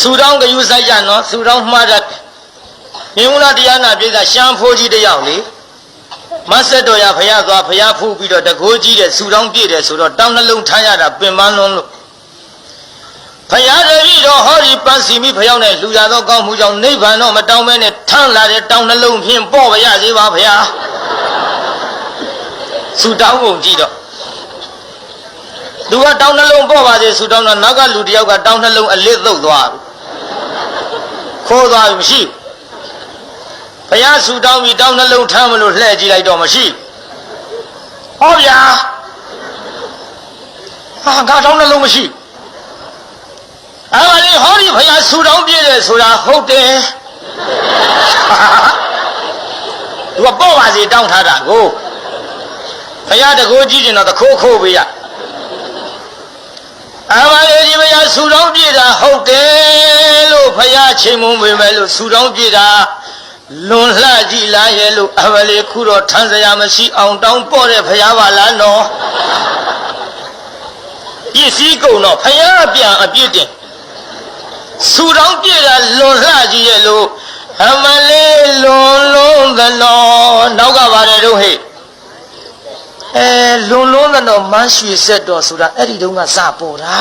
ဆူတောင်းကယူဆိုင်ကြနော်ဆူတောင်းမှားတတ်မြင်ဦးလားတရားနာပြည်သာရှမ်းဖိုးကြီးတယောက်လေမဆက်တော်ရဖရသွားဖရဖူးပြီးတော့တကိုးကြီးတဲ့ဆူတောင်းပြည့်တယ်ဆိုတော့တောင်းနှလုံးထားရတာပင်ပန်းလွန်းလို့ဖရာတပည့်တော်ဟောဒီပန်းစီမိဖယောင်းနဲ့လူရသောကောင်းမှုကြောင့်နိဗ္ဗာန်တော့မတောင်းမဲနဲ့ထမ်းလာတဲ့တောင်းနှလုံးဖြင့်ပေါ့ပါရစေပါဖရာဆူတောင်းကုန်ကြည့်တော့ သူကတောင်းနှလုံးပေါ့ပါစေဆူတောင်းတော့နောက်ကလူတယောက်ကတောင်းနှလုံးအလစ်သုတ်သွားပြီခိုးသွားပြီမရှိဘူးဘုရားဆူတောင်းပြီးတောင်းနှလုံးထမ်းမလို့လှည့်ကြည့်လိုက်တော့မရှိဘူးဟောဗျာဟာငါတောင်းနှလုံးမရှိဘူးအဲ့ဒါလေဟောဒီဘုရားဆူတောင်းပြည့်တယ်ဆိုတာဟုတ်တယ်သူကပေါ့ပါစေတောင်းထားတာကိုဘုရားတကိုးကြည့်ရင်တော့တခိုးခိုးပေးရ အမလေးဒီဘုရားဆူတောင်းပြည့်တာဟုတ်တယ်လို့ဘုရားချိန်မုံပေမဲ့လို့ဆူတောင်းပြည့်တာလွန်လှကြည့်လားရဲ့လို့အမလေးခုတော့ထမ်းစရာမရှိအောင်တောင်းပေါ့တဲ့ဘုရားပါလားနော်ပစ္စည်းကုန်တော့ဘုရားပြန်အပြစ်တင်ဆူတောင်းပြည့်တာလွန်လှကြည့်ရဲ့လို့အမလေးလွန်လုံးသနော်နောက်ကပါတယ်တော့ဟဲ့အဲ လွန်လွန်းကတော့မန်းရွှေဆက်တော်ဆိုတာအဲ့ဒီတုန်းကစပေါ်တာ